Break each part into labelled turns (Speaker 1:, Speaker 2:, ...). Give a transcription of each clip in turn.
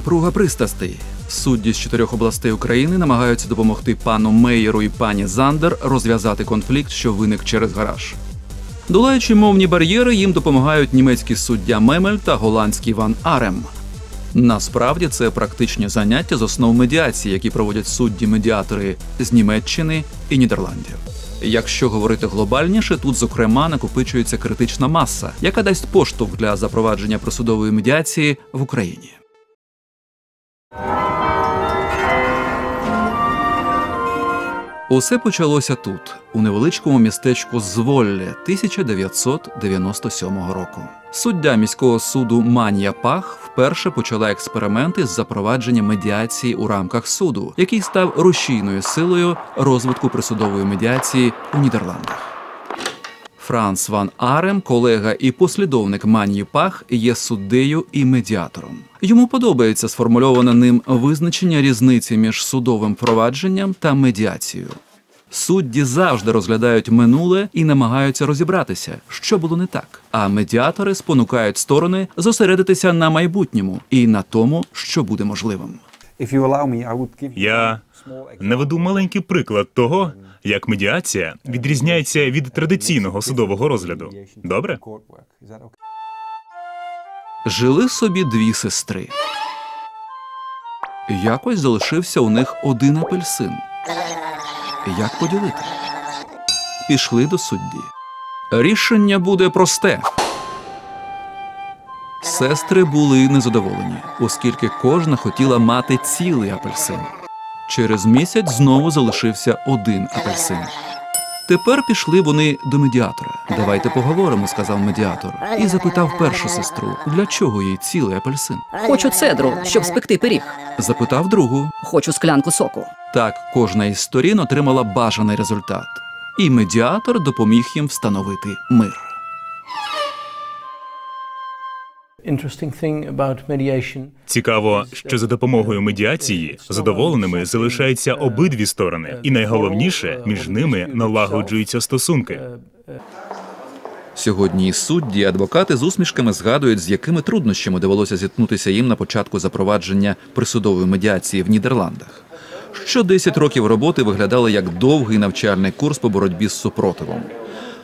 Speaker 1: Напруга пристрастей. Судді з чотирьох областей України намагаються допомогти пану Мейєру і пані Зандер розв'язати конфлікт, що виник через гараж. Долаючи мовні бар'єри, їм допомагають німецький суддя Мемель та голландський Ван Арем. Насправді це практичні заняття з основ медіації, які проводять судді-медіатори з Німеччини і Нідерландів. Якщо говорити глобальніше, тут зокрема накопичується критична маса, яка дасть поштовх для запровадження присудової медіації в Україні. Усе почалося тут, у невеличкому містечку Зволле 1997 року. Суддя міського суду Манія Пах вперше почала експерименти з запровадження медіації у рамках суду, який став рушійною силою розвитку присудової медіації у Нідерландах. Франц Ван Арем, колега і послідовник Манії Пах, є суддею і медіатором. Йому подобається сформульоване ним визначення різниці між судовим провадженням та медіацією. Судді завжди розглядають минуле і намагаються розібратися, що було не так. А медіатори спонукають сторони зосередитися на майбутньому і на тому, що буде можливим.
Speaker 2: Я наведу маленький приклад того, як медіація відрізняється від традиційного судового розгляду. Добре?
Speaker 1: Жили собі дві сестри. Якось залишився у них один апельсин. Як поділити? Пішли до судді. Рішення буде просте. Сестри були незадоволені, оскільки кожна хотіла мати цілий апельсин. Через місяць знову залишився один апельсин. Тепер пішли вони до медіатора. Давайте поговоримо, сказав медіатор, і запитав першу сестру, для чого їй цілий апельсин.
Speaker 3: Хочу цедру, щоб спекти пиріг.
Speaker 1: Запитав другу.
Speaker 3: Хочу склянку соку.
Speaker 1: Так кожна із сторін отримала бажаний результат, і медіатор допоміг їм встановити мир.
Speaker 2: Цікаво, що за допомогою медіації задоволеними залишаються обидві сторони, і найголовніше між ними налагоджуються стосунки.
Speaker 1: Сьогодні і судді, і адвокати з усмішками згадують, з якими труднощами довелося зіткнутися їм на початку запровадження присудової медіації в Нідерландах. Що 10 років роботи виглядали як довгий навчальний курс по боротьбі з супротивом.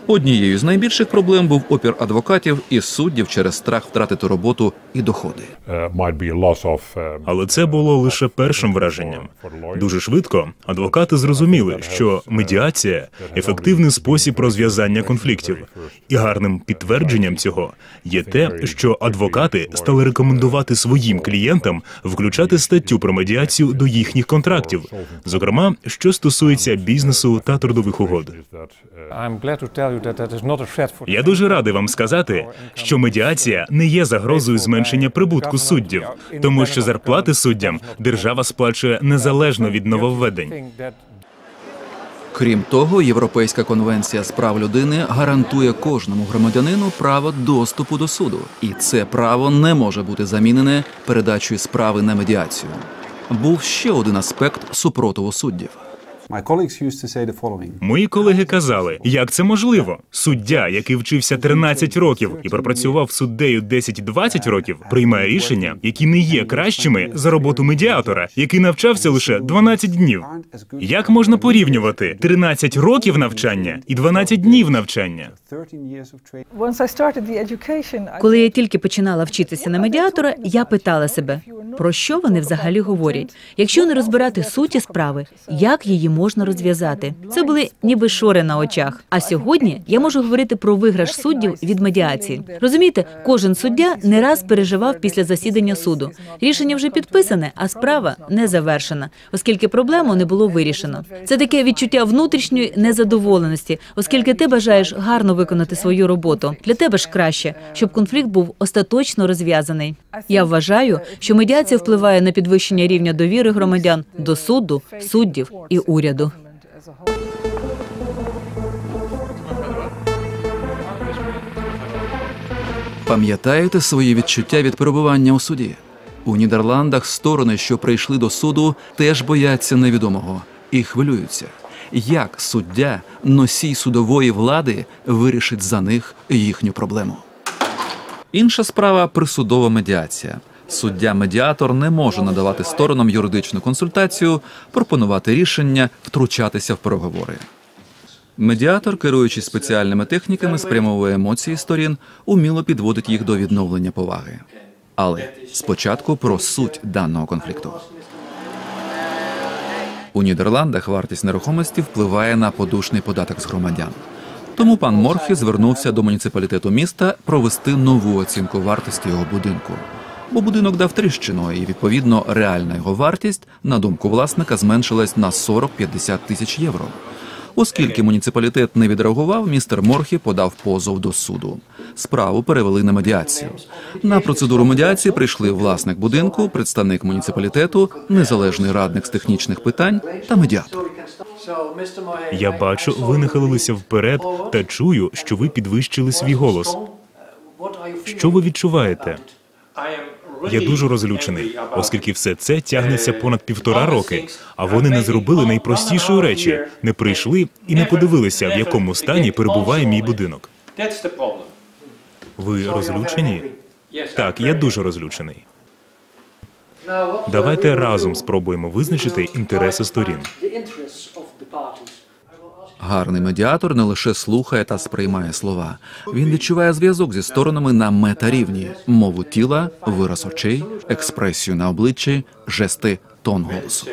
Speaker 1: Однією з найбільших проблем був опір адвокатів і суддів через страх втратити роботу і доходи.
Speaker 4: of uh,
Speaker 2: Але це було лише першим враженням. Дуже швидко адвокати зрозуміли, що медіація ефективний спосіб розв'язання конфліктів, і гарним підтвердженням цього є те, що адвокати стали рекомендувати своїм клієнтам включати статтю про медіацію до їхніх контрактів, зокрема, що стосується бізнесу та трудових угод. Я дуже радий вам сказати, що медіація не є загрозою зменшення прибутку суддів, тому що зарплати суддям держава сплачує незалежно від нововведень.
Speaker 1: Крім того, Європейська конвенція з прав людини гарантує кожному громадянину право доступу до суду, і це право не може бути замінене передачею справи на медіацію. Був ще один аспект супротиву суддів.
Speaker 5: My colleagues used to say the following.
Speaker 2: Мої колеги казали, як це можливо? Суддя, який вчився 13 років і пропрацював суддею 10-20 років, приймає рішення, які не є кращими за роботу медіатора, який навчався лише 12 днів. Як можна порівнювати 13 років навчання і 12 днів навчання?
Speaker 5: 13 years of training.
Speaker 6: Once I started the education, I
Speaker 7: Коли я тільки починала вчитися на медіатора, я питала себе, про що вони взагалі говорять, якщо не розбирати суті справи, як її можна розв'язати? Це були ніби шори на очах. А сьогодні я можу говорити про виграш суддів від медіації. Розумієте, кожен суддя не раз переживав після засідання суду. Рішення вже підписане, а справа не завершена, оскільки проблему не було вирішено. Це таке відчуття внутрішньої незадоволеності, оскільки ти бажаєш гарно виконати свою роботу. Для тебе ж краще, щоб конфлікт був остаточно розв'язаний. Я вважаю, що медіація впливає на підвищення рівня довіри громадян до суду, суддів і уряду.
Speaker 1: Пам'ятаєте свої відчуття від перебування у суді? У Нідерландах сторони, що прийшли до суду, теж бояться невідомого і хвилюються. Як суддя, носій судової влади, вирішить за них їхню проблему? Інша справа присудова медіація. Суддя-медіатор не може надавати сторонам юридичну консультацію, пропонувати рішення, втручатися в переговори. Медіатор, керуючись спеціальними техніками, спрямовує емоції сторін, уміло підводить їх до відновлення поваги. Але спочатку про суть даного конфлікту. У Нідерландах вартість нерухомості впливає на подушний податок з громадян. Тому пан Морхі звернувся до муніципалітету міста провести нову оцінку вартості його будинку. Бо будинок дав тріщину, і відповідно реальна його вартість, на думку власника, зменшилась на 40-50 тисяч євро. Оскільки муніципалітет не відреагував, містер Морхі подав позов до суду. Справу перевели на медіацію. На процедуру медіації прийшли власник будинку, представник муніципалітету, незалежний радник з технічних питань та медіатор.
Speaker 2: Я бачу, ви нахилилися вперед та чую, що ви підвищили свій голос. Що ви відчуваєте? Я дуже розлючений, оскільки все це тягнеться понад півтора роки, а вони не зробили найпростішої речі, не прийшли і не подивилися, в якому стані перебуває мій будинок. Ви розлючені? Так, я дуже розлючений. Давайте разом спробуємо визначити інтереси сторін.
Speaker 1: Гарний медіатор не лише слухає та сприймає слова. Він відчуває зв'язок зі сторонами на метарівні: мову тіла, вираз очей, експресію на обличчі, жести, тон голосу.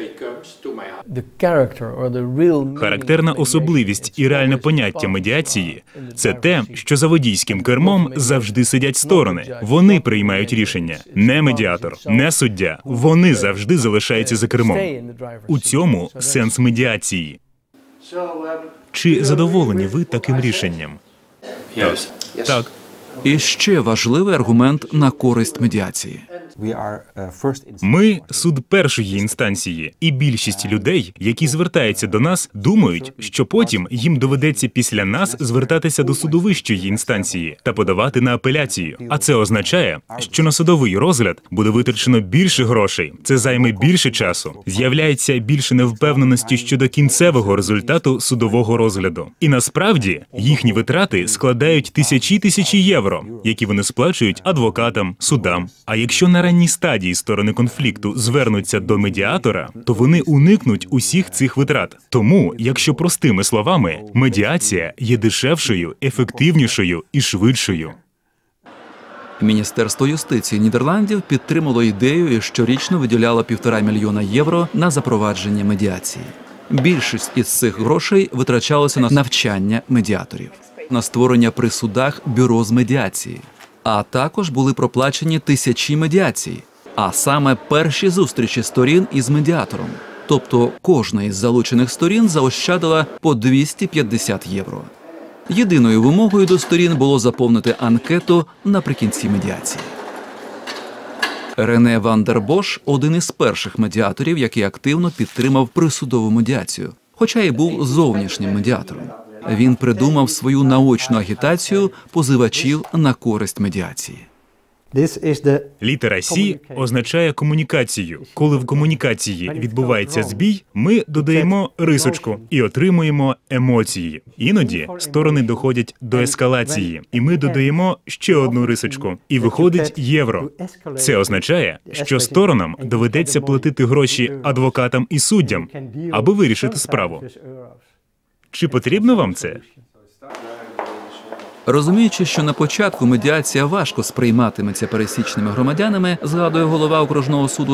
Speaker 2: Характерна особливість і реальне поняття медіації це те, що за водійським кермом завжди сидять сторони. Вони приймають рішення, не медіатор, не суддя. Вони завжди залишаються за кермом. У цьому сенс медіації. Чи задоволені ви таким рішенням? Так. Так.
Speaker 1: І ще важливий аргумент на користь медіації.
Speaker 5: Uh,
Speaker 2: Ми суд першої інстанції, і більшість людей, які звертаються до нас, думають, що потім їм доведеться після нас звертатися до суду вищої інстанції та подавати на апеляцію. А це означає, що на судовий розгляд буде витрачено більше грошей. Це займе більше часу. З'являється більше невпевненості щодо кінцевого результату судового розгляду. І насправді їхні витрати складають тисячі тисячі євро, які вони сплачують адвокатам, судам. А якщо на ранній стадії сторони конфлікту звернуться до медіатора, то вони уникнуть усіх цих витрат. Тому, якщо простими словами, медіація є дешевшою, ефективнішою і швидшою.
Speaker 1: Міністерство юстиції Нідерландів підтримало ідею і щорічно виділяло півтора мільйона євро на запровадження медіації. Більшість із цих грошей витрачалося на навчання медіаторів, на створення при судах бюро з медіації, а також були проплачені тисячі медіацій, а саме перші зустрічі сторін із медіатором. Тобто кожна із залучених сторін заощадила по 250 євро. Єдиною вимогою до сторін було заповнити анкету наприкінці медіації. Рене Вандербош один із перших медіаторів, який активно підтримав присудову медіацію, хоча й був зовнішнім медіатором. Він придумав свою наочну агітацію позивачів на користь медіації.
Speaker 2: Літера Сі означає комунікацію. Коли в комунікації відбувається збій, ми додаємо рисочку і отримуємо емоції. Іноді сторони доходять до ескалації, і ми додаємо ще одну рисочку, і виходить євро. Це означає, що сторонам доведеться платити гроші адвокатам і суддям, аби вирішити справу. Чи потрібно вам це?
Speaker 1: Розуміючи, що на початку медіація важко сприйматиметься пересічними громадянами, згадує голова окружного суду